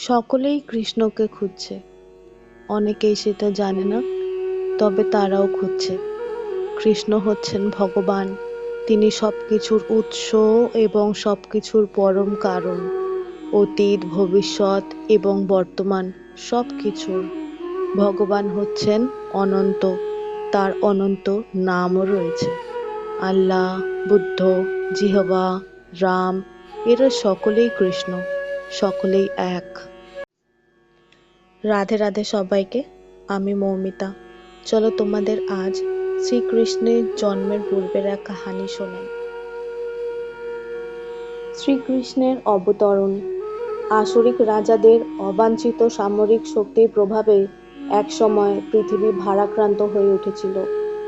সকলেই কৃষ্ণকে খুঁজছে। অনেকেই সেটা জানে না, তবে তারাও খুঁজছে। কৃষ্ণ হচ্ছেন ভগবান। তিনি সবকিছুর উৎস এবং সবকিছুর পরম কারণ। অতীত, ভবিষ্যৎ এবং বর্তমান সবকিছুর। ভগবান হচ্ছেন অনন্ত। তার অনন্ত নামও রয়েছে। আল্লাহ বুদ্ধ, জিহবা, রাম, এরা সকলেই কৃষ্ণ, সকলেই এক। রাধে রাধে সবাইকে, আমি মৌমিতা। চলো তোমাদের আজ শ্রীকৃষ্ণের জন্মের পূর্বের এক কাহানি শোনাই। শ্রীকৃষ্ণের অবতরণ। আসরিক রাজাদের অবাঞ্ছিত সামরিক শক্তির প্রভাবে একসময় পৃথিবী ভারাক্রান্ত হয়ে উঠেছিল।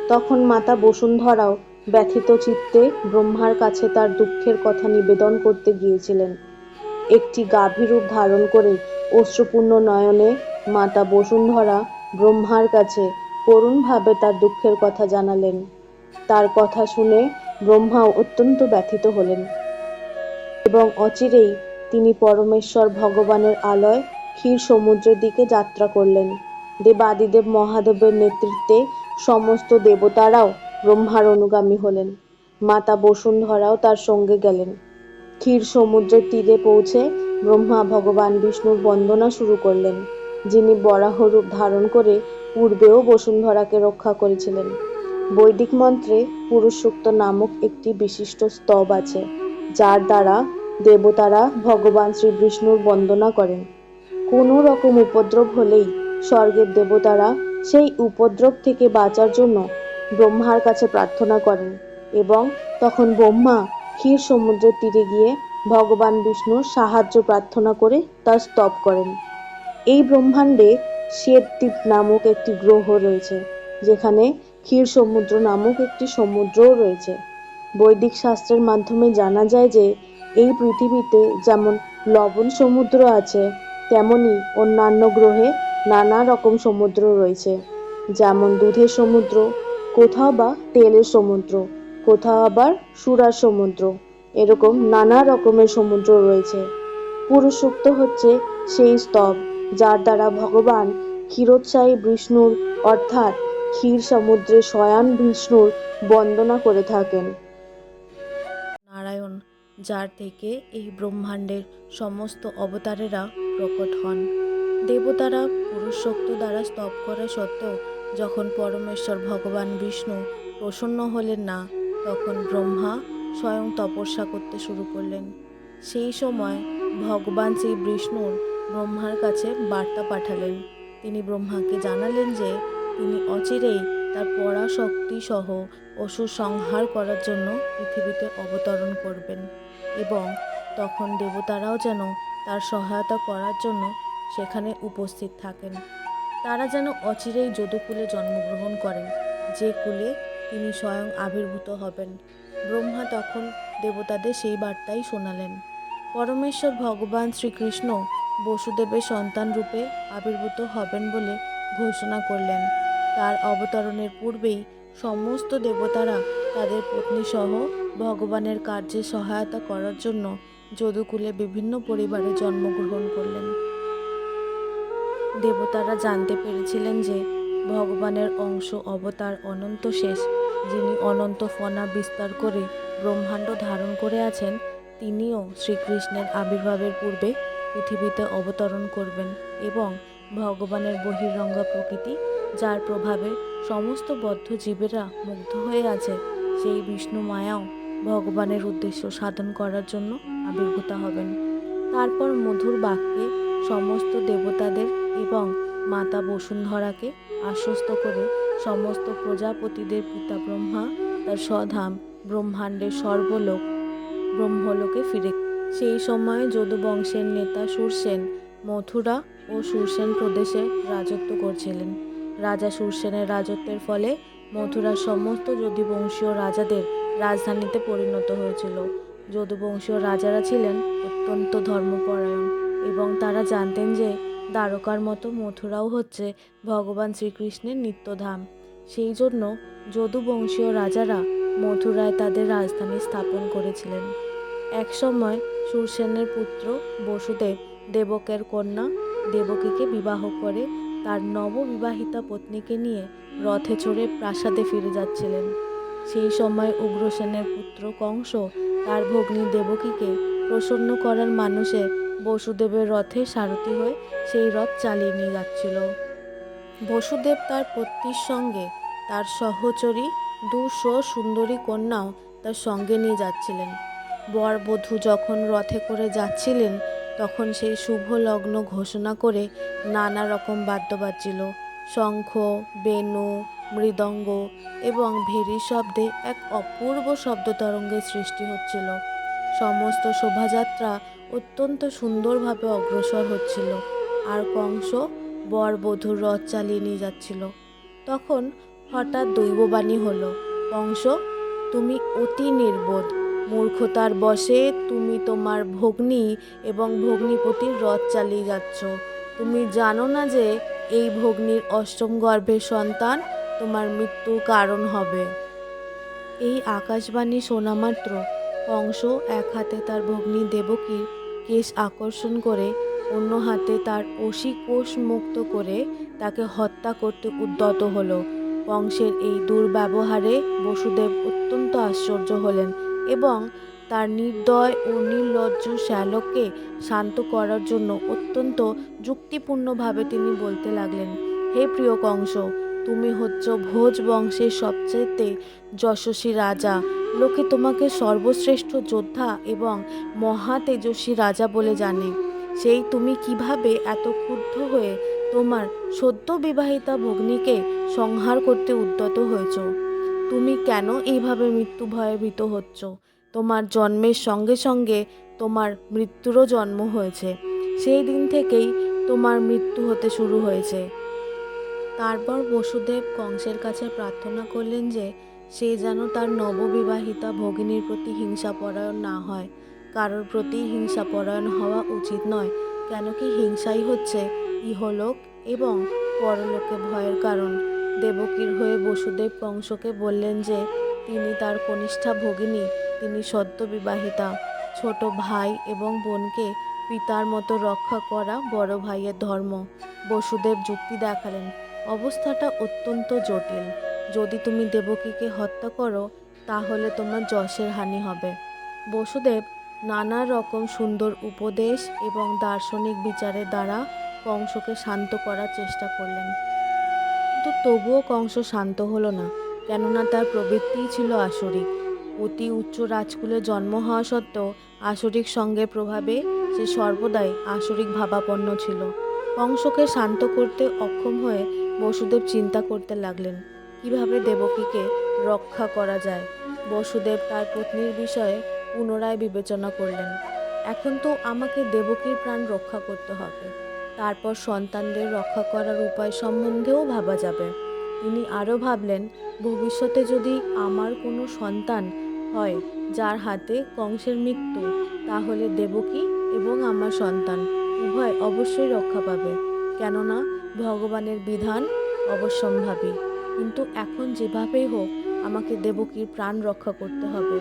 তখন মাতা বসুন্ধরাও ব্যথিত চিত্তে ব্রহ্মার কাছে তার দুঃখের কথা নিবেদন করতে গিয়েছিলেন। একটি গাভীরূপ ধারণ করে অশ্রুপূর্ণ নয়নে মাতা বসুন্ধরা ব্রহ্মার কাছে করুণভাবে তার দুঃখের কথা জানালেন। তার কথা শুনে ব্রহ্মাও অত্যন্ত ব্যথিত হলেন এবং অচিরেই তিনি পরমেশ্বর ভগবানের আলয় ক্ষীর সমুদ্রের দিকে যাত্রা করলেন। দেবাদিদেব মহাদেবের নেতৃত্বে সমস্ত দেবতারাও ব্রহ্মার অনুগামী হলেন। মাতা বসুন্ধরাও তার সঙ্গে গেলেন। ক্ষীর সমুদ্রের তীরে পৌঁছে ব্রহ্মা ভগবান বিষ্ণুর বন্দনা শুরু করলেন, যিনি বরাহ রূপ ধারণ করে পূর্বেও বসুন্ধরাকে রক্ষা করেছিলেন। বৈদিক মন্ত্রে পুরুষোক্ত নামক একটি বিশিষ্ট স্তব আছে, যার দ্বারা দেবতারা ভগবান শ্রীবিষ্ণুর বন্দনা করেন। কোনো রকম উপদ্রব হলেই স্বর্গের দেবতারা সেই উপদ্রব থেকে বাঁচার জন্য ব্রহ্মার কাছে প্রার্থনা করেন এবং তখন ব্রহ্মা ক্ষীর সমুদ্রের তীরে গিয়ে ভগবান বিষ্ণুর সাহায্য প্রার্থনা করে তা স্তব করেন। এই ব্রহ্মাণ্ডে শ্বেতদ্বীপ নামক একটি গ্রহ রয়েছে, যেখানে ক্ষীর সমুদ্র নামক একটি সমুদ্রও রয়েছে। বৈদিক শাস্ত্রের মাধ্যমে জানা যায় যে, এই পৃথিবীতে যেমন লবণ সমুদ্র আছে, তেমনি অন্যান্য গ্রহে নানা রকম সমুদ্র রয়েছে, যেমন দুধের সমুদ্র, কোথাও বা তেলের সমুদ্র, কোথাও আবার সুরার সমুদ্র। এরকম নানা রকমের সমুদ্র রয়েছে। পুরুষোক্ত হচ্ছে সেই স্তব, যার দ্বারা ভগবান ক্ষীরোৎসাহী বিষ্ণুর, অর্থাৎ ক্ষীর সমুদ্রে শয়ান বিষ্ণুর বন্দনা করে থাকেন। নারায়ণ, যার থেকে এই ব্রহ্মাণ্ডের সমস্ত অবতারেরা প্রকট হন। দেবতারা পুরুষোক্ত দ্বারা স্তব করা সত্ত্বেও যখন পরমেশ্বর ভগবান বিষ্ণু প্রসন্ন হলেন না, তখন ব্রহ্মা স্বয়ং তপস্যা করতে শুরু করলেন। সেই সময় ভগবান শ্রী বিষ্ণুর ব্রহ্মার কাছে বার্তা পাঠালেন। তিনি ব্রহ্মাকে জানালেন যে তিনি অচিরেই তার পরাশক্তি সহ অসুর সংহার করার জন্য পৃথিবীতে অবতরণ করবেন এবং তখন দেবতারাও যেন তার সহায়তা করার জন্য সেখানে উপস্থিত থাকেন। তারা যেন অচিরেই যদুকুলে জন্মগ্রহণ করেন। যে কুলে তিনি স্বয়ং আবির্ভূত হবেন। ব্রহ্মা তখন দেবতাদের সেই বার্তাই শোনালেন। পরমেশ্বর ভগবান শ্রীকৃষ্ণ বসুদেবের সন্তান রূপে আবির্ভূত হবেন বলে ঘোষণা করলেন। তার অবতরণের পূর্বেই সমস্ত দেবতারা তাদের পত্নী সহ ভগবানের কার্যে সহায়তা করার জন্য যদুকুলে বিভিন্ন পরিবারে জন্মগ্রহণ করলেন। দেবতারা জানতে পেরেছিলেন যে ভগবানের অংশ অবতার অনন্ত শেষ যিনি অনন্ত ফনা বিস্তার করে ব্রহ্মাণ্ড ধারণ করে আছেন, তিনিও শ্রীকৃষ্ণের আবির্ভাবের পূর্বে পৃথিবীতে অবতরণ করবেন এবং ভগবানের বহিরঙ্গা প্রকৃতি, যার প্রভাবে সমস্ত বদ্ধ জীবেরা মুগ্ধ হয়ে আছে, সেই বিষ্ণু মায়াও ভগবানের উদ্দেশ্য সাধন করার জন্য আবির্ভূত হবেন। তারপর মধুর বাক্যে সমস্ত দেবতাদের এবং মাতা বসুন্ধরাকে আশ্বস্ত করে সমস্ত প্রজাপতিদের পিতা ব্রহ্মা তার স্বধাম, ব্রহ্মাণ্ডের সর্বলোক, ব্রহ্মলোকে ফিরে। সেই সময় যদুবংশের নেতা সুরসেন মথুরা ও সুরসেন প্রদেশে রাজত্ব করছিলেন। রাজা সুরসেনের রাজত্বের ফলে মথুরার সমস্ত যদুবংশীয় রাজাদের রাজধানীতে পরিণত হয়েছিল। যদুবংশীয় রাজারা ছিলেন অত্যন্ত ধর্মপরায়ণ এবং তারা জানতেন যে দ্বারকার মতো মথুরাও হচ্ছে ভগবান শ্রীকৃষ্ণের নিত্যধাম। সেই জন্য যদুবংশীয় রাজারা মথুরায় তাদের রাজধানী স্থাপন করেছিলেন। একসময় সুরসেনের পুত্র বসুদেব দেবকের কন্যা দেবকীকে বিবাহ করে তার নববিবাহিতা পত্নীকে নিয়ে রথে চড়ে প্রাসাদে ফিরে যাচ্ছিলেন। সেই সময় উগ্রসেনের পুত্র কংস তার ভগ্নী দেবকীকে প্রসন্ন করার মানুষে বসুদেবের রথে সারথি হয়ে সেই রথ চালিয়ে নিয়ে যাচ্ছিল। বসুদেব তার পত্নীর সঙ্গে তার সহচরী দুশো সুন্দরী কন্যাও তার সঙ্গে নিয়ে যাচ্ছিলেন। বর বধূ যখন রথে করে যাচ্ছিলেন, তখন সেই শুভ লগ্ন ঘোষণা করে নানা রকম বাদ্য বাজছিল শঙ্খ বেণু মৃদঙ্গ এবং ভেরি শব্দে এক অপূর্ব শব্দ তরঙ্গের সৃষ্টি হচ্ছিল। সমস্ত শোভাযাত্রা অত্যন্ত সুন্দরভাবে অগ্রসর হচ্ছিল আর কংস বর বধূর রথ চালিয়ে নিয়ে যাচ্ছিল। তখন হঠাৎ দৈববাণী হলো, কংস, তুমি অতি নির্বোধ। মূর্খতার বশে তুমি তোমার ভগ্নী এবং ভগ্নীপতির রথ চালিয়ে যাচ্ছ। তুমি জানো না যে এই ভগ্নীর অষ্টম গর্ভের সন্তান তোমার মৃত্যুর কারণ হবে। এই আকাশবাণী শোনা মাত্র কংস এক হাতে তার ভগ্নী দেবকীর কেশ আকর্ষণ করে অন্য হাতে তার অসি কোষ মুক্ত করে তাকে হত্যা করতে উদ্যত হলো। বংশের এই দুর্ব্যবহারে বসুদেব অত্যন্ত আশ্চর্য হলেন এবং তার নির্দয় ও নির্লজ্জ শ্যালককে শান্ত করার জন্য অত্যন্ত যুক্তিপূর্ণভাবে তিনি বলতে লাগলেন, হে প্রিয় কংস তুমি হচ্ছ ভোজ বংশের সবচেয়ে যশস্বী রাজা। লোকে তোমাকে সর্বশ্রেষ্ঠ যোদ্ধা এবং মহা তেজস্বী রাজা বলে জানে। সেই তুমি কীভাবে এত ক্রুদ্ধ হয়ে তোমার সদ্য বিবাহিতা ভগ্নীকে সংহার করতে উদ্যত হয়েছ? তুমি কেন এইভাবে মৃত্যু ভয়ে ভীত হচ্ছ? তোমার জন্মের সঙ্গে সঙ্গে তোমার মৃত্যুরও জন্ম হয়েছে। সেই দিন থেকেই তোমার মৃত্যু হতে শুরু হয়েছে। তারপর বসুদেব কংসের কাছে প্রার্থনা করলেন যে সে যেন তার নববিবাহিতা ভগিনীর প্রতি হিংসাপরায়ণ না হয়। কারোর প্রতি হিংসাপরায়ণ হওয়া উচিত নয়। কেন কি হিংসাই হচ্ছে ইহলোক এবং পরলোকে ভয়ের কারণ। দেবকীর হয়ে বসুদেব কংসকে বললেন যে, তিনি তার কনিষ্ঠা ভগিনী, তিনি সদ্য বিবাহিতা ছোট ভাই এবং বোনকে পিতার মতো রক্ষা করা বড় ভাইয়ের ধর্ম। বসুদেব যুক্তি দেখালেন। অবস্থাটা অত্যন্ত জটিল। যদি তুমি দেবকীকে হত্যা করো, তাহলে তোমার যশের হানি হবে। বসুদেব নানা রকম সুন্দর উপদেশ এবং দার্শনিক বিচারের দ্বারা কংসকে শান্ত করার চেষ্টা করলেন। কিন্তু তবুও কংস শান্ত হলো না, কেননা তার প্রবৃত্তিই ছিল আসরিক। অতি উচ্চ রাজকুলে জন্ম হওয়া সত্ত্বেও আসরিক সঙ্গে প্রভাবে সে সর্বদাই আসরিক ভাবাপন্ন ছিল। কংসকে শান্ত করতে অক্ষম হয়ে বসুদেব চিন্তা করতে লাগলেন। কীভাবে দেবকীকে রক্ষা করা যায়? বসুদেব তার পত্নীর বিষয়ে পুনরায় বিবেচনা করলেন। এখন তো আমাকে দেবকীর প্রাণ রক্ষা করতে হবে। তারপর সন্তানদের রক্ষা করার উপায় সম্বন্ধেও ভাবা যাবে। তিনি আরও ভাবলেন, ভবিষ্যতে যদি আমার কোনো সন্তান হয় যার হাতে কংসের মৃত্যু, তাহলে দেবকী এবং আমার সন্তান উভয় অবশ্যই রক্ষা পাবে। কেননা, ভগবানের বিধান অবশ্যম্ভাবী। কিন্তু এখন যেভাবেই হোক, আমাকে দেবকীর প্রাণ রক্ষা করতে হবে।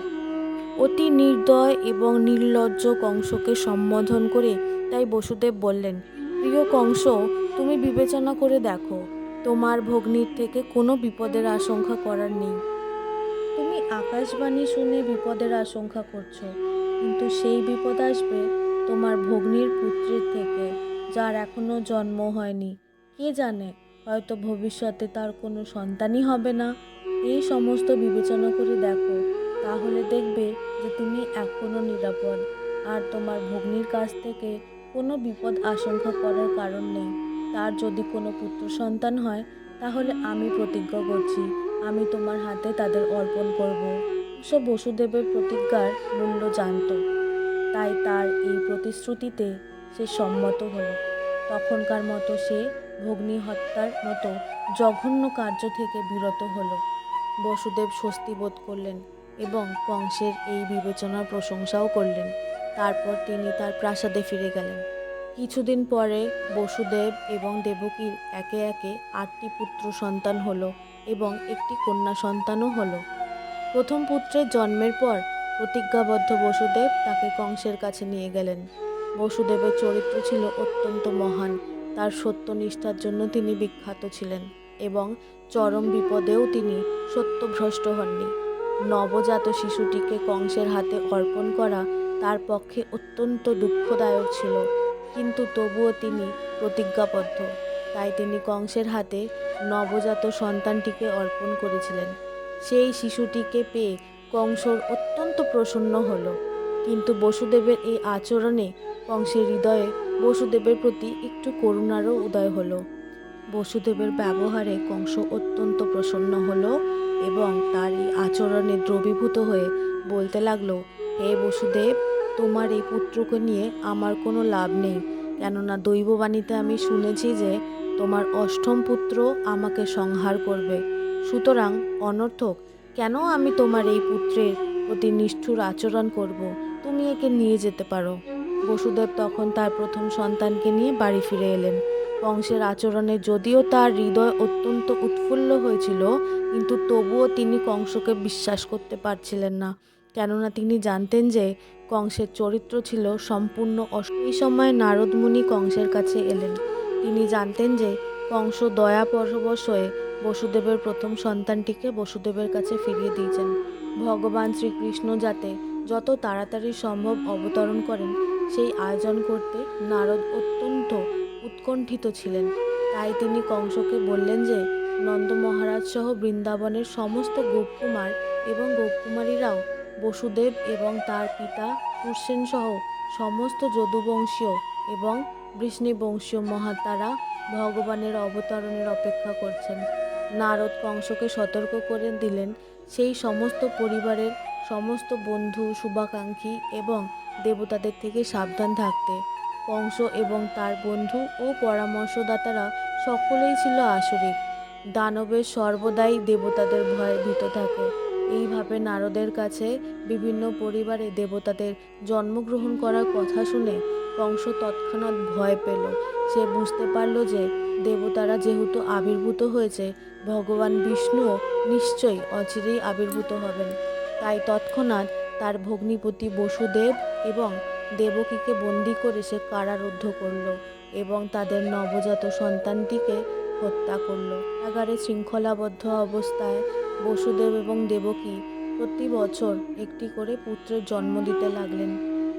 অতি নির্দয় এবং নির্লজ্জ কংসকে সম্বোধন করে তাই বসুদেব বললেন, প্রিয় কংস, তুমি বিবেচনা করে দেখো, তোমার ভগ্নীর থেকে কোনো বিপদের আশঙ্কা করার নেই। তুমি আকাশবাণী শুনে বিপদের আশঙ্কা করছ, কিন্তু সেই বিপদ আসবে তোমার ভগ্নীর পুত্রের থেকে, যার এখনও জন্ম হয়নি। কে জানে হয়তো ভবিষ্যতে তার কোনো সন্তানই হবে না। এই সমস্ত বিবেচনা করে দেখো, তাহলে দেখবে যে তুমি এখনও নিরাপদ। আর তোমার ভগ্নির কাছ থেকে কোনো বিপদ আশঙ্কা করার কারণ নেই। তার যদি কোনো পুত্র সন্তান হয়, তাহলে আমি প্রতিজ্ঞা করছি, আমি তোমার হাতে তাদের অর্পণ করব। সব বসুদেবের প্রতিজ্ঞার মূল্য জানত। তাই তার এই প্রতিশ্রুতিতে সে সম্মত হলো। তখনকার মতো সে ভগ্নী হত্যার মতো জঘন্য কার্য থেকে বিরত হলো। বসুদেব স্বস্তি বোধ করলেন এবং কংসের এই বিবেচনার প্রশংসাও করলেন। তারপর তিনি তার প্রাসাদে ফিরে গেলেন। কিছুদিন পরে বসুদেব এবং দেবকীর একে একে আটটি পুত্র সন্তান হলো এবং একটি কন্যা সন্তানও হলো। প্রথম পুত্রের জন্মের পর প্রতিজ্ঞাবদ্ধ বসুদেব তাকে কংসের কাছে নিয়ে গেলেন। বসুদেবের চরিত্র ছিল অত্যন্ত মহান। তার সত্যনিষ্ঠার জন্য তিনি বিখ্যাত ছিলেন এবং চরম বিপদেও তিনি সত্যভ্রষ্ট হননি। নবজাত শিশুটিকে কংসের হাতে অর্পণ করা তার পক্ষে অত্যন্ত দুঃখদায়ক ছিল, কিন্তু তবুও তিনি প্রতিজ্ঞাবদ্ধ। তাই তিনি কংসের হাতে নবজাত সন্তানটিকে অর্পণ করেছিলেন। সেই শিশুটিকে পেয়ে কংসর অত্যন্ত প্রসন্ন হলো, কিন্তু বসুদেবের এই আচরণে কংসের হৃদয়ে বসুদেবের প্রতি একটু করুণারও উদয় হলো। বসুদেবের ব্যবহারে কংস অত্যন্ত প্রসন্ন হলো এবং তার এই আচরণে দ্রবীভূত হয়ে বলতে লাগল, হে বসুদেব, তোমার এই পুত্রকে নিয়ে আমার কোনো লাভ নেই। কেননা দৈববাণীতে আমি শুনেছি যে তোমার অষ্টম পুত্র আমাকে সংহার করবে। সুতরাং অনর্থক, কেন আমি তোমার এই পুত্রের প্রতি নিষ্ঠুর আচরণ করব? তুমি একে নিয়ে যেতে পারো। বসুদেব তখন তার প্রথম সন্তানকে নিয়ে বাড়ি ফিরে এলেন। কংসের আচরণে যদিও তার হৃদয় অত্যন্ত উৎফুল্ল হয়েছিল, কিন্তু তবুও তিনি কংসকে বিশ্বাস করতে পারছিলেন না। কেননা তিনি জানতেন যে কংসের চরিত্র ছিল সম্পূর্ণ এই সময় নারদমুনি কংসের কাছে এলেন। তিনি জানতেন যে কংস দয়া পরবশ হয়ে বসুদেবের প্রথম সন্তানটিকে বসুদেবের কাছে ফিরিয়ে দিয়েছেন। ভগবান শ্রীকৃষ্ণ যাতে যত তাড়াতাড়ি সম্ভব অবতরণ করেন সেই আয়োজন করতে নারদ অত্যন্ত উৎকণ্ঠিত ছিলেন। তাই তিনি কংসকে বললেন যে, নন্দ মহারাজ সহ বৃন্দাবনের সমস্ত গোপকুমার এবং গোপকুমারীরাও, বসুদেব এবং তার পিতা কুরসেন সহ সমস্ত যদুবংশীয় এবং বৃষ্ণিবংশীয় মহাতারা ভগবানের অবতরণের অপেক্ষা করছেন। নারদ কংসকে সতর্ক করে দিলেন, সেই সমস্ত পরিবারের সমস্ত বন্ধু, শুভাকাঙ্ক্ষী এবং দেবতাদের থেকে সাবধান থাকতে। কংস এবং তার বন্ধু ও পরামর্শদাতারা সকলেই ছিল আসরিক। দানবের সর্বদাই দেবতাদের ভয়ে ভীত থাকে। এইভাবে নারদের কাছে বিভিন্ন পরিবারে দেবতাদের জন্মগ্রহণ করার কথা শুনে কংস তৎক্ষণাৎ ভয় পেল। সে বুঝতে পারল যে দেবতারা যেহেতু আবির্ভূত হয়েছে, ভগবান বিষ্ণুও নিশ্চয়ই অচিরেই আবির্ভূত হবেন। তাই তৎক্ষণাৎ তার ভগ্নিপতি বসুদেব এবং দেবকীকে বন্দি করে সে কারারুদ্ধ করল এবং তাদের নবজাত সন্তানটিকে হত্যা করল। কারাগারে শৃঙ্খলাবদ্ধ অবস্থায় বসুদেব এবং দেবকী প্রতি বছর একটি করে পুত্রের জন্ম দিতে লাগলেন।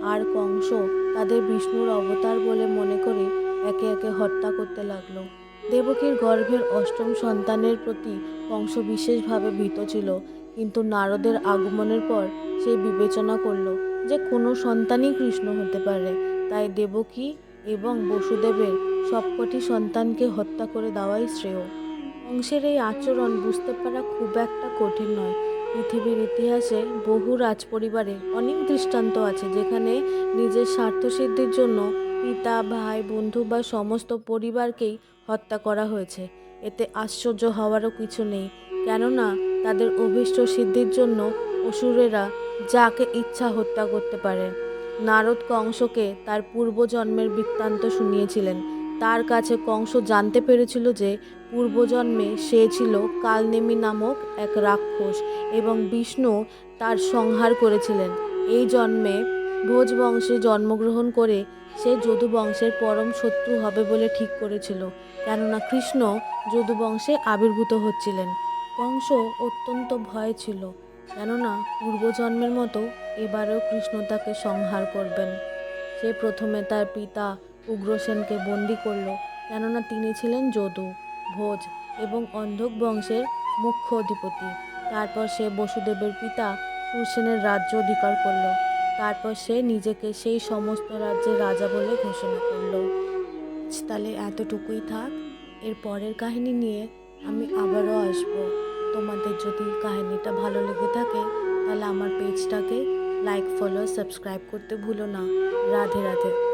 আর কংস তাদের বিষ্ণুর অবতার বলে মনে করে একে একে হত্যা করতে লাগল। দেবকীর গর্ভের অষ্টম সন্তানের প্রতি কংস বিশেষভাবে ভীত ছিল, কিন্তু নারদের আগমনের পর সে বিবেচনা করল যে কোনো সন্তানই কৃষ্ণ হতে পারে, তাই দেবকী এবং বসুদেবের সবকটি সন্তানকে হত্যা করে দেওয়াই শ্রেয়। কংসের এই আচরণ বুঝতে পারা খুব একটা কঠিন নয়। পৃথিবীর ইতিহাসে বহু রাজপরিবারে অনেক দৃষ্টান্ত আছে যেখানে নিজের স্বার্থসিদ্ধির জন্য পিতা, ভাই, বন্ধু বা সমস্ত পরিবারকেই হত্যা করা হয়েছে। এতে আশ্চর্য হওয়ারও কিছু নেই। কেননা, তাদের অভীষ্ট সিদ্ধির জন্য অসুরেরা যাকে ইচ্ছা হত্যা করতে পারে। নারদ কংসকে তার পূর্বজন্মের বৃত্তান্ত শুনিয়েছিলেন। তার কাছে কংস জানতে পেরেছিল যে পূর্বজন্মে সে ছিল কালনেমি নামক এক রাক্ষস এবং বিষ্ণু তার সংহার করেছিলেন। এই জন্মে ভোজ বংশে জন্মগ্রহণ করে সে যদু বংশের পরম শত্রু হবে বলে ঠিক করেছিল, কেননা কৃষ্ণ যদু বংশে আবির্ভূত হচ্ছিলেন। কংস অত্যন্ত ভয় ছিল। কেননা পূর্বজন্মের মতো এবারেও কৃষ্ণ তাকে সংহার করবেন। সে প্রথমে তার পিতা উগ্রসেনকে বন্দি করল, কেননা তিনি ছিলেন যদু, ভোজ এবং অন্ধক বংশের মুখ্য অধিপতি। তারপর সে বসুদেবের পিতা সুরসেনের রাজ্য অধিকার করল। তারপর সে নিজেকে সেই সমস্ত রাজ্যের রাজা বলে ঘোষণা করল। তাহলে এতটুকুই থাক। এর পরের কাহিনী নিয়ে আমি আবারও আসব। তোমাদের যদি কাহিনিটা ভালো লেগে থাকে, তাহলে আমার পেজটাকে লাইক ফলো সাবস্ক্রাইব করতে ভুলো না। রাধে রাধে।